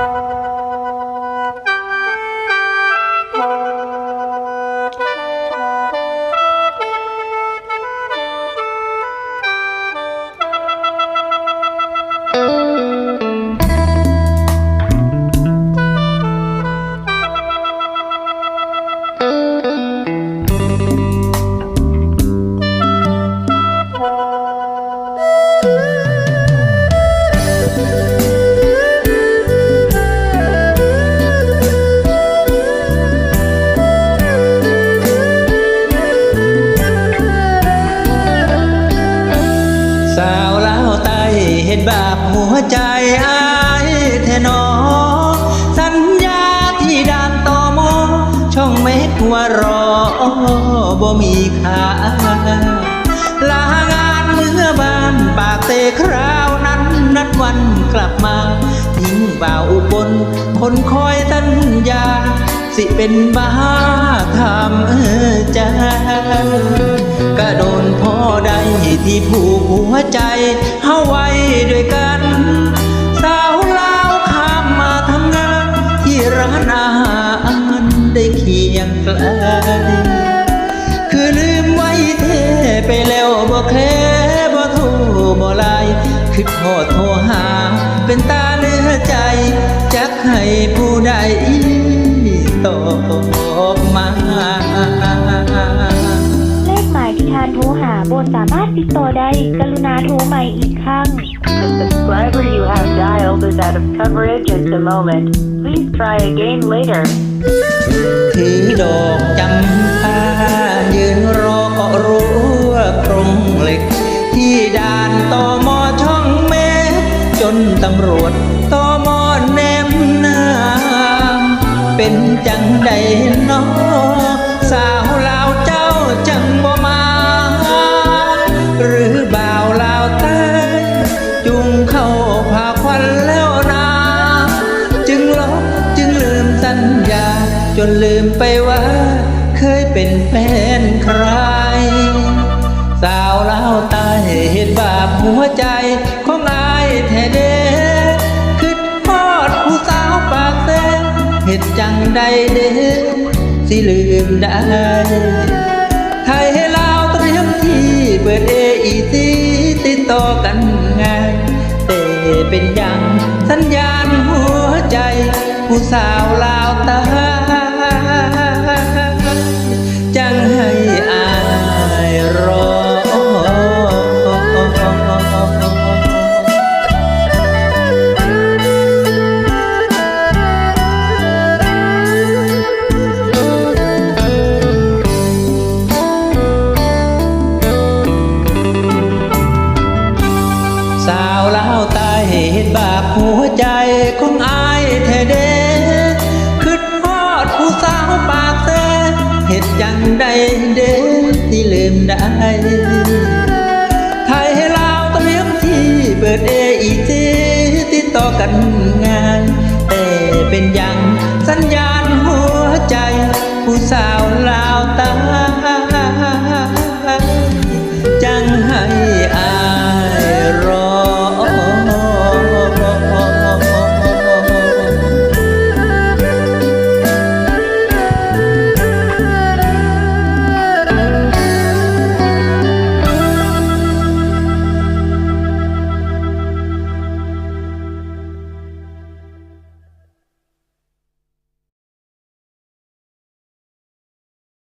ส เห็นบาปหัวใจอายแทนอ สัญญาที่ด่านต่อมอ ช่องเม็ดหัวรอบ่มีค่าลางานเมื่อบ้านปากเตคราวนั้นนัดวันกลับมาทิ้งบ่าวอุบลคนคอยสัญญา สิเป็นบ้าทำเออใจ ที่ผูกหัวใจเฮาไว้ด้วยกัน สาวลาวข้ามมาทำงาน ที่ร้านอาหารได้เคียงไกลคือลืมไว้เทไปแล้วบ่แคร์บ่โทรบ่ไลคือโทษโทรหา เป็นตาเนื้อใจ จักให้ผู้ใดตอบมา หาบนสามารถติดต่อได้ กรุณาโทรใหม่อีกครั้ง The subscriber you have dialed is out of coverage at the moment. Please try again later. ถือดอกจำปายืนรอกาะรั้วโครงเหล็ก ที่ด่านตอมอช่องเมฆจนตำรวจตอมอแนมหน้า เป็นจังใดน้อสาว จนลืมไปว่า เคยเป็นแฟนใคร สาวลาวใต้เห็นบาปหัวใจของอายแท้เด้คิดทอดผู้สาวปากแซ่เห็ดจังใดเด้สิลืมได้ไทยให้ลาวเตรียมที่เปิดเออีซีติดต่อกันงายแต่เป็นย่างสัญญาณหัวใจ ผู้สาวลาวตา สาวลาวใต้เห็นบาปหัวใจของอายแท้เด้คิดฮอดผู้สาวปากแซ่เห็ดจังใดเด้ที่ลืมได้ กันง่าย แต่เป็นยา